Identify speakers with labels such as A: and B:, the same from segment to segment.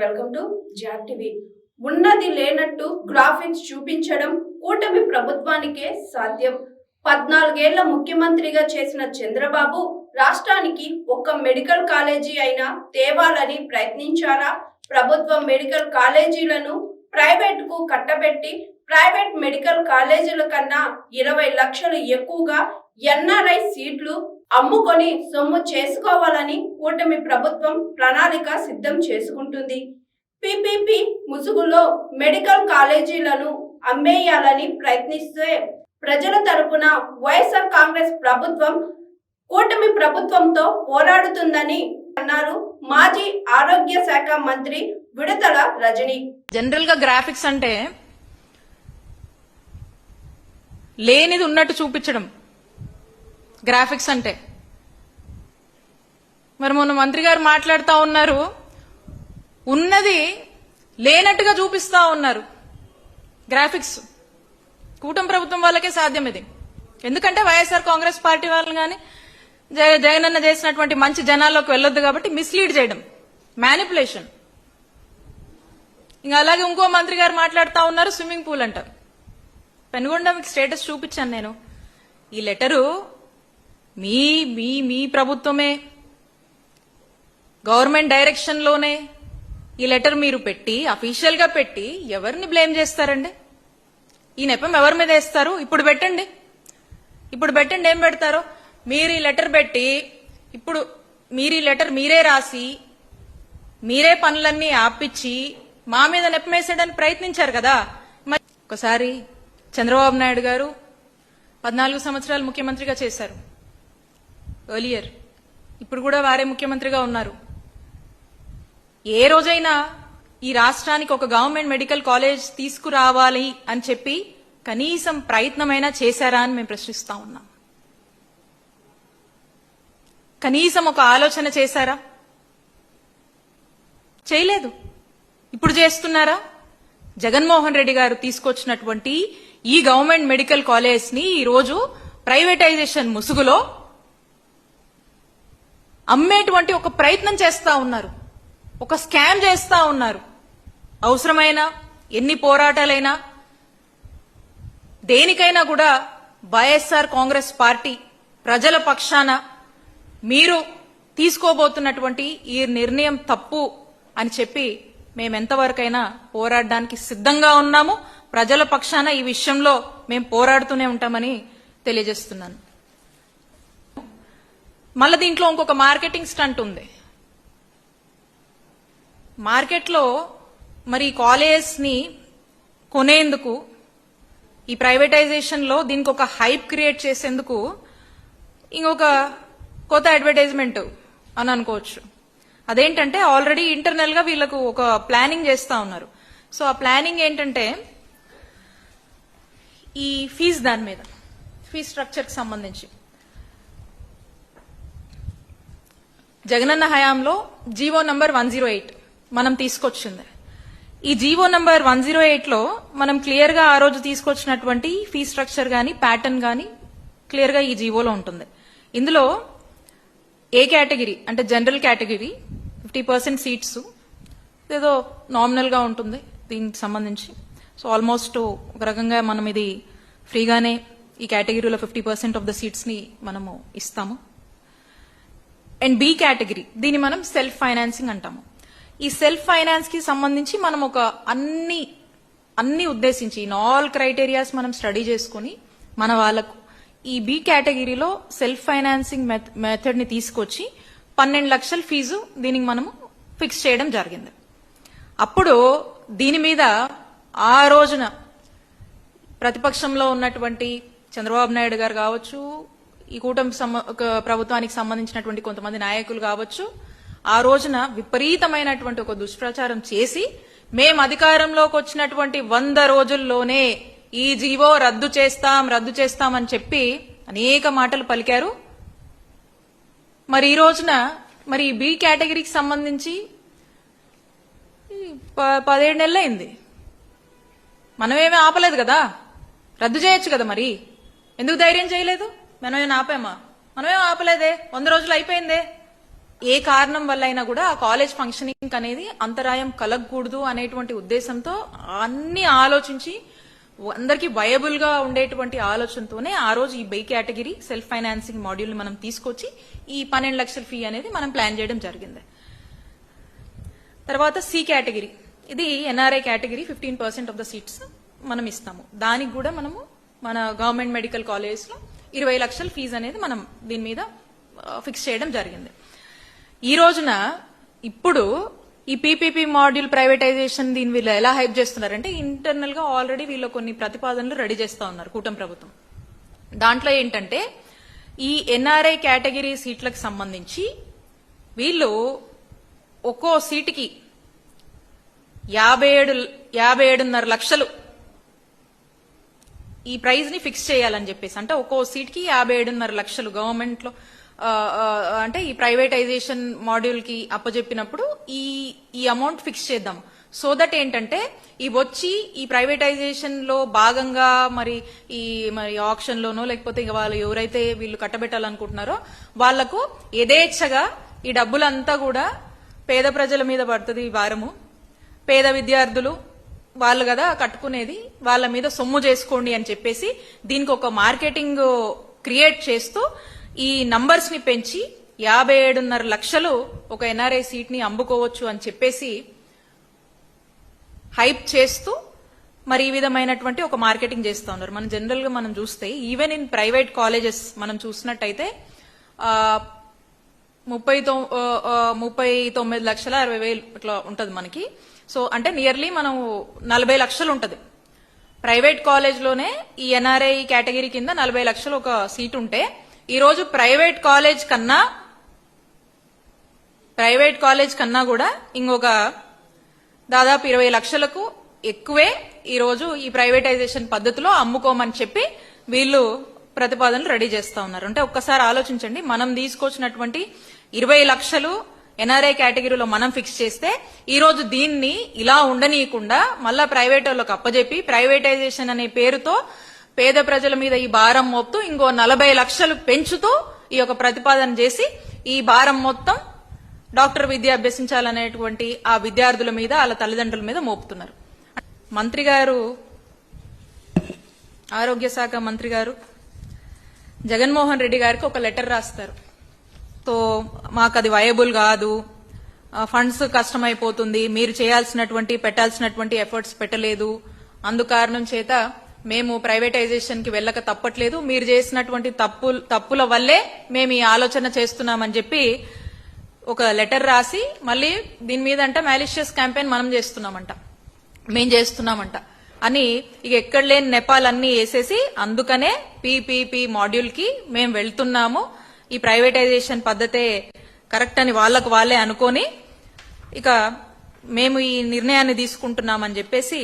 A: Welcome to Jat TV. ఉన్నది లేనట్టు graphics చూపించడం కూటమి ప్రభుత్వానికే సాధ్యం. పద్నాలుగేళ్ళ ముఖ్యమంత్రిగా చేసిన చంద్రబాబు రాష్ట్రానికి ఒక్క మెడికల్ కాలేజీ అయినా తేవాలని ప్రయత్నించారా? ప్రభుత్వ మెడికల్ కాలేజీలను ప్రైవేట్కు కట్టబెట్టి ప్రైవేట్ మెడికల్ కాలేజీల కన్నా ఇరవై లక్షలు ఎక్కువగా ఎన్ఆర్ఐ సీట్లు అమ్ముకొని సొమ్ము చేసుకోవాలని కూటమి ప్రభుత్వం ప్రణాళిక సిద్ధం చేసుకుంటుంది. పిపిపి ముసుగులో మెడికల్ కాలేజీలను అమ్మేయాలని ప్రయత్నిస్తే ప్రజల తరపున వైఎస్ఆర్ కాంగ్రెస్ ప్రభుత్వం కూటమి ప్రభుత్వంతో పోరాడుతుందని అన్నారు మాజీ ఆరోగ్య శాఖ మంత్రి విడతల రజని.
B: జనరల్గా గ్రాఫిక్స్ అంటే లేనిది ఉన్నట్టు చూపించడం. గ్రాఫిక్స్ అంటే. మరి మొన్న మంత్రి గారు మాట్లాడుతూ ఉన్నారు. ఉన్నది లేనట్టుగా చూపిస్తా ఉన్నారు. గ్రాఫిక్స్. కూటమి ప్రభుత్వం వాళ్ళకే సాధ్యం ఇది. ఎందుకంటే వైఎస్ఆర్ కాంగ్రెస్ పార్టీ వాళ్ళు కానీ జగనన్న చేసినటువంటి మంచి జనాల్లోకి వెళ్ళొద్దు కాబట్టి మిస్లీడ్ చేయడం. మ్యానిపులేషన్ ఇంకా అలాగే ఇంకో మంత్రి గారు మాట్లాడుతూ ఉన్నారు స్విమ్మింగ్ పూల్ అంటారు. పెనుగొండ మీకు స్టేటస్ చూపించాను నేను. ఈ లెటరు మీ మీ మీ ప్రభుత్వమే. గవర్నమెంట్ డైరెక్షన్లోనే ఈ లెటర్ మీరు పెట్టి అఫీషియల్గా పెట్టి ఎవరిని బ్లేమ్ చేస్తారండి? ఈ నెపం ఎవరి మీద వేస్తారు? ఇప్పుడు పెట్టండి. ఇప్పుడు పెట్టండి ఏం పెడతారో? మీరు ఈ లెటర్ పెట్టి ఇప్పుడు మీరు ఈ లెటర్ మీరే రాసి మీరే పనులన్నీ ఆపిచ్చి మా మీద నెప్పమేసేయడానికి ప్రయత్నించారు కదా? మరి ఒకసారి చంద్రబాబు నాయుడు గారు పద్నాలుగు సంవత్సరాలు ముఖ్యమంత్రిగా చేశారు. ఎర్లియర్ ఇప్పుడు కూడా వారే ముఖ్యమంత్రిగా ఉన్నారు. ఏ రోజైనా ఈ రాష్ట్రానికి ఒక గవర్నమెంట్ మెడికల్ కాలేజ్ తీసుకురావాలి అని చెప్పి కనీసం ప్రయత్నమైనా చేశారా అని మేము ప్రశ్నిస్తా ఉన్నాం. కనీసం ఒక ఆలోచన చేశారా? చేయలేదు. ఇప్పుడు చేస్తున్నారా? జగన్మోహన్ రెడ్డి గారు తీసుకొచ్చినటువంటి ఈ గవర్నమెంట్ మెడికల్ కాలేజ్ని ఈ రోజు ప్రైవేటైజేషన్ ముసుగులో అమ్మేటువంటి ఒక ప్రయత్నం చేస్తా ఉన్నారు. ఒక స్కామ్ చేస్తా ఉన్నారు. అవసరమైన ఎన్ని పోరాటాలైనా దేనికైనా కూడా వైఎస్ఆర్ కాంగ్రెస్ పార్టీ ప్రజల పక్షాన మీరు తీసుకోబోతున్నటువంటి ఈ నిర్ణయం తప్పు అని చెప్పి మేమెంతవరకైనా పోరాడడానికి సిద్ధంగా ఉన్నాము. ప్రజల పక్షాన ఈ విషయంలో మేము పోరాడుతూనే ఉంటామని తెలియజేస్తున్నాను. మళ్ళీ దీంట్లో ఇంకొక మార్కెటింగ్ స్టంట్ ఉంది. మార్కెట్లో మరి కాలేజెస్ని కొనేందుకు ఈ ప్రైవేటైజేషన్లో దీనికి ఒక హైప్ క్రియేట్ చేసేందుకు ఇంకొక కొత్త అడ్వర్టైజ్మెంట్ అని అనుకోవచ్చు. అదేంటంటే ఆల్రెడీ ఇంటర్నల్గా వీళ్ళకు ఒక ప్లానింగ్ చేస్తూ ఉన్నారు. సో ఆ ప్లానింగ్ ఏంటంటే ఈ ఫీజ్ దాని మీద ఫీజ్ స్ట్రక్చర్కి సంబంధించి. జగనన్న హయాంలో GO number one zero eight మనం తీసుకొచ్చింది. ఈ జీవో నంబర్ వన్ జీరో ఎయిట్లో మనం క్లియర్గా ఆ రోజు తీసుకొచ్చినటువంటి ఫీ స్ట్రక్చర్ కానీ ప్యాటర్న్ కానీ క్లియర్గా ఈ జీవోలో ఉంటుంది. ఇందులో ఏ కేటగిరీ అంటే general category fifty percent seats ఏదో నామినల్గా ఉంటుంది దీనికి సంబంధించి. సో ఆల్మోస్ట్ ఒక రకంగా మనం ఇది ఫ్రీగానే ఈ కేటగిరీలో ఫిఫ్టీ పర్సెంట్ ఆఫ్ ద సీట్స్ని మనము ఇస్తాము. And B category. దీన్ని మనం సెల్ఫ్ ఫైనాన్సింగ్ అంటాము. ఈ సెల్ఫ్ ఫైనాన్స్కి సంబంధించి మనం ఒక అన్ని అన్ని ఉద్దేశించి ఇన్ ఆల్ క్రైటీరియాస్ మనం స్టడీ చేసుకుని మన వాళ్ళకు ఈ బి కేటగిరీలో సెల్ఫ్ ఫైనాన్సింగ్ మెథడ్ని తీసుకొచ్చి పన్నెండు లక్షల ఫీజు దీనికి మనము ఫిక్స్ చేయడం జరిగింది. అప్పుడు దీని మీద ఆ రోజున ప్రతిపక్షంలో ఉన్నటువంటి చంద్రబాబు నాయుడు గారు కావచ్చు ఈ కూటమి ఒక ప్రభుత్వానికి సంబంధించినటువంటి కొంతమంది నాయకులు కావచ్చు ఆ రోజున విపరీతమైనటువంటి ఒక దుష్ప్రచారం చేసి మేం అధికారంలోకి వచ్చినటువంటి వంద రోజుల్లోనే ఈ జీవో రద్దు చేస్తాం రద్దు చేస్తామని చెప్పి అనేక మాటలు పలికారు. మరి ఈ రోజున మరి బి కేటగిరీకి సంబంధించి ప- పదిహేడు నెలలు అయింది మనమేమీ ఆపలేదు కదా? రద్దు చేయొచ్చు కదా మరి? ఎందుకు ధైర్యం చేయలేదు? మనమేమైనా ఆపామా? మనమేం ఆపలేదే? వంద రోజులు అయిపోయిందే? ఏ కారణం వల్ల అయినా కూడా ఆ కాలేజ్ ఫంక్షనింగ్ అనేది అంతరాయం కలగకూడదు అనేటువంటి ఉద్దేశంతో అన్ని ఆలోచించి అందరికి వయబుల్గా ఉండేటువంటి ఆలోచనతోనే ఆ రోజు ఈ B category self financing module మనం తీసుకొచ్చి ఈ పన్నెండు లక్షల ఫీ అనేది మనం ప్లాన్ చేయడం జరిగింది. తర్వాత సి కేటగిరీ. ఇది NRI category fifteen percent of the seats మనం ఇస్తాము. దానికి కూడా మనము మన గవర్నమెంట్ మెడికల్ కాలేజ్లో ఇరవై లక్షల ఫీజు అనేది మనం దీని మీద ఫిక్స్ చేయడం జరిగింది. ఈ రోజున ఇప్పుడు ఈ పీపీపీ మాడ్యూల్ ప్రైవేటైజేషన్ దీని వీళ్ళు ఎలా హైప్ చేస్తున్నారంటే ఇంటర్నల్గా ఆల్రెడీ వీళ్ళు కొన్ని ప్రతిపాదనలు రెడీ చేస్తా ఉన్నారు కూటమి ప్రభుత్వం. దాంట్లో ఏంటంటే ఈ ఎన్ఆర్ఐ కేటగిరీ సీట్లకు సంబంధించి వీళ్ళు ఒక్కో సీటుకి యాభై ఏడు యాభై ఏడున్నర లక్షలు ఈ ప్రైజ్ని ఫిక్స్ చేయాలని చెప్పేసి. అంటే ఒక్కో సీట్కి యాభై ఏడున్నర లక్షలు గవర్నమెంట్లో అంటే ఈ ప్రైవేటైజేషన్ మాడ్యూల్కి అప్పజెప్పినప్పుడు ఈ ఈ అమౌంట్ ఫిక్స్ చేద్దాం. సో దట్ ఏంటంటే ఈ వచ్చి ఈ ప్రైవేటైజేషన్లో భాగంగా మరి ఈ మరి ఆప్షన్ లోనో లేకపోతే ఇక వాళ్ళు ఎవరైతే వీళ్ళు కట్టబెట్టాలనుకుంటున్నారో వాళ్ళకు యథేచ్ఛగా ఈ డబ్బులంతా కూడా పేద ప్రజల మీద పడుతుంది ఈ వారము. పేద విద్యార్థులు వాళ్ళు కదా కట్టుకునేది వాళ్ళ మీద సొమ్ము చేసుకోండి అని చెప్పేసి దీనికి ఒక మార్కెటింగ్ క్రియేట్ చేస్తూ ఈ నంబర్స్ని పెంచి యాభై ఏడున్నర లక్షలు ఒక ఎన్ఆర్ఐ సీట్ని అమ్ముకోవచ్చు అని చెప్పేసి హైప్ చేస్తూ మరి ఈ విధమైనటువంటి ఒక మార్కెటింగ్ చేస్తా ఉన్నారు. మనం జనరల్గా మనం చూస్తే ఈవెన్ ఇన్ ప్రైవేట్ కాలేజెస్ మనం చూసినట్టయితే ముప్పై ముప్పై తొమ్మిది లక్షల అరవై వేలు ఇట్లా ఉంటది మనకి. సో అంటే నియర్లీ మనం నలభై లక్షలు ఉంటుంది. ప్రైవేట్ కాలేజ్లోనే ఈ ఎన్ఆర్ఐ కేటగిరీ కింద నలభై లక్షలు ఒక సీట్ ఉంటే ఈరోజు ప్రైవేట్ కాలేజ్ కన్నా ప్రైవేట్ కాలేజ్ కన్నా కూడా ఇంకొక దాదాపు ఇరవై లక్షలకు ఎక్కువే ఈరోజు ఈ ప్రైవేటైజేషన్ పద్ధతిలో అమ్ముకోమని చెప్పి వీళ్ళు ప్రతిపాదనలు రెడీ చేస్తా ఉన్నారు. అంటే ఒక్కసారి ఆలోచించండి మనం తీసుకొచ్చినటువంటి ఇరవై లక్షలు ఎన్ఆర్ఐ కేటగిరీలో మనం ఫిక్స్ చేస్తే ఈ రోజు దీన్ని ఇలా ఉండనీయకుండా మళ్ళా ప్రైవేట్ వాళ్ళకి అప్పజెప్పి ప్రైవేటైజేషన్ అనే పేరుతో పేద ప్రజల మీద ఈ భారం మోపుతూ ఇంకో నలభై లక్షలు పెంచుతూ ఈ యొక్క ప్రతిపాదన చేసి ఈ భారం మొత్తం డాక్టర్ విద్య అభ్యసించాలనేటువంటి ఆ విద్యార్థుల మీద వాళ్ళ తల్లిదండ్రుల మీద మోపుతున్నారు. మంత్రి గారు ఆరోగ్య శాఖ మంత్రి గారు జగన్మోహన్ రెడ్డి గారికి ఒక లెటర్ రాస్తారు. సో మాకు అది వయబుల్ కాదు ఫండ్స్ కష్టమైపోతుంది. మీరు చేయాల్సినటువంటి పెట్టాల్సినటువంటి ఎఫర్ట్స్ పెట్టలేదు. అందుకారణం చేత మేము ప్రైవేటైజేషన్కి వెళ్ళక తప్పట్లేదు. మీరు చేసినటువంటి తప్పు తప్పుల వల్లే మేము ఈ ఆలోచన చేస్తున్నామని చెప్పి ఒక లెటర్ రాసి మళ్ళీ దీని మీద అంట మ్యాలిషియస్ క్యాంపెయిన్ మనం చేస్తున్నామంట. మేం చేస్తున్నామంట. అని ఇక ఎక్కడ లేని నెపాలన్నీ వేసేసి అందుకనే పీపీపీ మాడ్యూల్కి మేము వెళ్తున్నాము. ఈ ప్రైవేటైజేషన్ పద్ధతే కరెక్ట్ అని వాళ్ళకు వాళ్ళే అనుకొని ఇక మేము ఈ నిర్ణయాన్ని తీసుకుంటున్నామని చెప్పేసి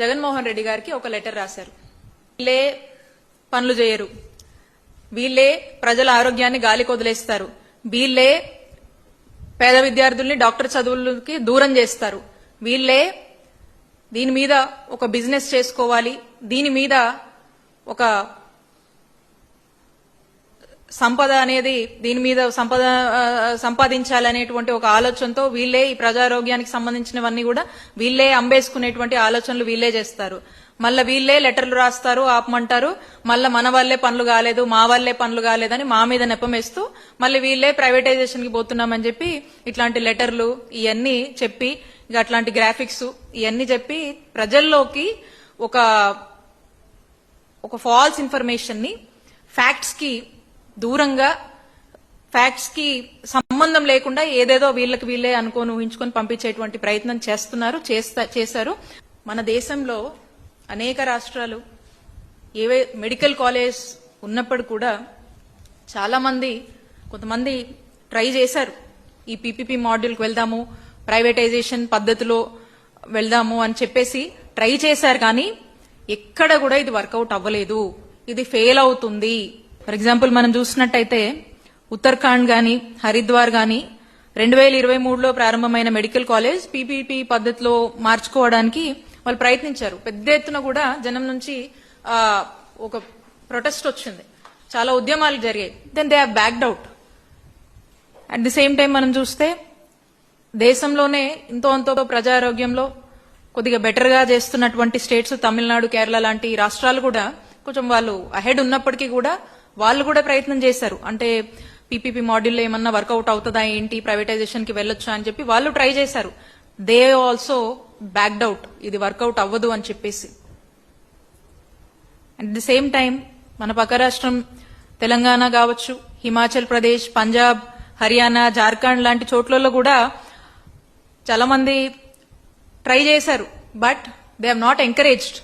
B: జగన్మోహన్ రెడ్డి గారికి ఒక లెటర్ రాశారు. వీళ్ళే పనులు చేయరు. వీళ్ళే ప్రజల ఆరోగ్యాన్ని గాలికి వదిలేస్తారు వీళ్ళే పేద విద్యార్థుల్ని డాక్టర్ చదువులకి దూరం చేస్తారు. వీళ్ళే దీని మీద ఒక బిజినెస్ చేసుకోవాలి. దీని మీద ఒక సంపద అనేది దీని మీద సంపద సంపాదించాలనేటువంటి ఒక ఆలోచనతో వీళ్ళే ఈ ప్రజారోగ్యానికి సంబంధించినవన్నీ కూడా వీళ్ళే అంబేసుకునేటువంటి ఆలోచనలు వీళ్ళే చేస్తారు. మళ్ళా వీళ్ళే లెటర్లు రాస్తారు ఆపమంటారు. మళ్ళా మన వల్లే పనులు కాలేదు మా వల్లే పనులు కాలేదని మా మీద నెపమేస్తూ మళ్ళీ వీళ్ళే ప్రైవేటైజేషన్కి పోతున్నామని చెప్పి ఇట్లాంటి లెటర్లు ఇవన్నీ చెప్పి ఇక అట్లాంటి గ్రాఫిక్స్ ఇవన్నీ చెప్పి ప్రజల్లోకి ఒక ఒక ఫాల్స్ ఇన్ఫర్మేషన్ని ఫ్యాక్ట్స్కి దూరంగా ఫ్యాక్ట్స్కి సంబంధం లేకుండా ఏదేదో వీళ్ళకి వీళ్ళే అనుకోని ఊహించుకొని పంపించేటువంటి ప్రయత్నం చేస్తున్నారు చేస్తా చేశారు. మన దేశంలో అనేక రాష్ట్రాలు ఏవే మెడికల్ కాలేజ్ ఉన్నప్పుడు కూడా చాలా మంది కొంతమంది ట్రై చేశారు. ఈ పీపీపీ మాడ్యూల్కి వెళ్దాము ప్రైవేటైజేషన్ పద్ధతిలో వెళ్దాము అని చెప్పేసి ట్రై చేశారు కానీ ఎక్కడ కూడా ఇది వర్కౌట్ అవ్వలేదు. ఇది ఫెయిల్ అవుతుంది. ఫర్ ఎగ్జాంపుల్ మనం చూసినట్టయితే ఉత్తరాఖండ్ గాని హరిద్వార్ గాని రెండు వేల ఇరవై మూడులో ప్రారంభమైన మెడికల్ కాలేజ్ పీపీపీ పద్ధతిలో మార్చుకోవడానికి వాళ్ళు ప్రయత్నించారు. పెద్ద ఎత్తున కూడా జనం నుంచి ఒక ప్రొటెస్ట్ వచ్చింది. చాలా ఉద్యమాలు జరిగాయి. Then they have backed out at the same time మనం చూస్తే దేశంలోనే ఇంతో అంతో ప్రజారోగ్యంలో కొద్దిగా బెటర్గా చేస్తున్నటువంటి స్టేట్స్ తమిళనాడు కేరళ లాంటి రాష్ట్రాలు కూడా కొంచెం వాళ్ళు అహెడ్ ఉన్నప్పటికీ కూడా వాళ్ళు కూడా ప్రయత్నం చేశారు. అంటే పీపీపీ మాడ్యూల్లో ఏమన్నా వర్కౌట్ అవుతుందా ఏంటి? ప్రైవేటైజేషన్కి వెళ్ళొచ్చా అని చెప్పి వాళ్ళు ట్రై చేశారు. దే ఆల్సో బ్యాక్డ్ అవుట్ ఇది వర్కౌట్ అవ్వదు అని చెప్పేసి. అట్ ది సేమ్ టైం మన పక్క రాష్ట్రం తెలంగాణ కావచ్చు హిమాచల్ ప్రదేశ్ పంజాబ్ హర్యానా జార్ఖండ్ లాంటి చోట్లలో కూడా చాలా మంది ట్రై చేశారు. But they have not encouraged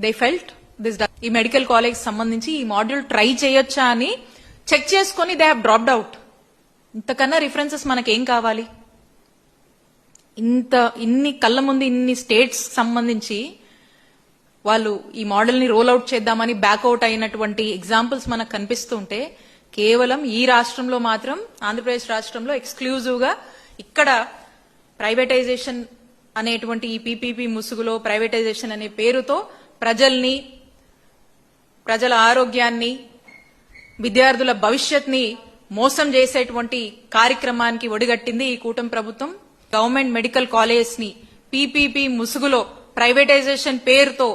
B: they felt this ఈ మెడికల్ కాలేజ్ సంబంధించి ఈ మాడ్యూల్ ట్రై చేయొచ్చా అని చెక్ చేసుకొని దే హ్యావ్ డ్రాప్డ్ అవుట్ ఇంతకన్నా రిఫరెన్సెస్ మనకేం కావాలి? ఇంత ఇన్ని కళ్ళ ముందు ఇన్ని స్టేట్స్ సంబంధించి వాళ్ళు ఈ మోడల్ని రోల్ అవుట్ చేద్దామని బ్యాక్అవుట్ అయినటువంటి ఎగ్జాంపుల్స్ మనకు కనిపిస్తుంటే కేవలం ఈ రాష్ట్రంలో మాత్రం ఆంధ్రప్రదేశ్ రాష్ట్రంలో ఎక్స్క్లూజివ్గా ఇక్కడ ప్రైవేటైజేషన్ అనేటువంటి ఈ పీపీపీ ముసుగులో ప్రైవేటైజేషన్ అనే పేరుతో ప్రజల్ని ప్రజల ఆరోగ్యాన్ని విద్యార్థుల భవిష్యత్ని మోసం చేసేటువంటి కార్యక్రమానికి ఒడిగట్టింది ఈ కూటమి ప్రభుత్వం. గవర్నమెంట్ మెడికల్ కాలేజెస్ని పీపీపీ ముసుగులో ప్రైవేటైజేషన్ పేరుతో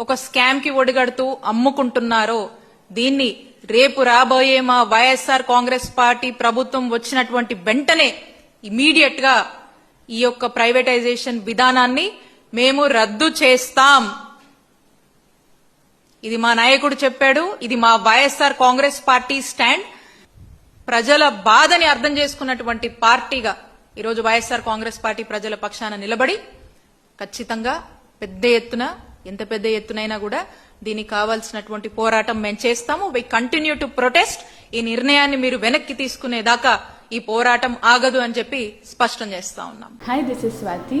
B: ఒక స్కామ్కి ఒడిగడుతూ అమ్ముకుంటున్నారో దీన్ని రేపు రాబోయే మా వైఎస్ఆర్ కాంగ్రెస్ పార్టీ ప్రభుత్వం వచ్చినటువంటి వెంటనే ఇమీడియట్గా ఈ యొక్క ప్రైవేటైజేషన్ విధానాన్ని మేము రద్దు చేస్తాం. ఇది మా నాయకుడు చెప్పాడు ఇది మా వైఎస్ఆర్ కాంగ్రెస్ పార్టీ స్టాండ్. ప్రజల బాధని అర్థం చేసుకున్నటువంటి పార్టీగా ఈరోజు వైఎస్ఆర్ కాంగ్రెస్ పార్టీ ప్రజల పక్షాన నిలబడి ఖచ్చితంగా పెద్ద ఎత్తున ఎంత పెద్ద ఎత్తునైనా కూడా దీనికి కావాల్సినటువంటి పోరాటం మేము చేస్తాము. వి కంటిన్యూ టు ప్రొటెస్ట్ ఈ నిర్ణయాన్ని మీరు వెనక్కి తీసుకునేదాకా ఈ పోరాటం ఆగదు అని చెప్పి స్పష్టం చేస్తా ఉన్నాం.
C: Hi this is Swathi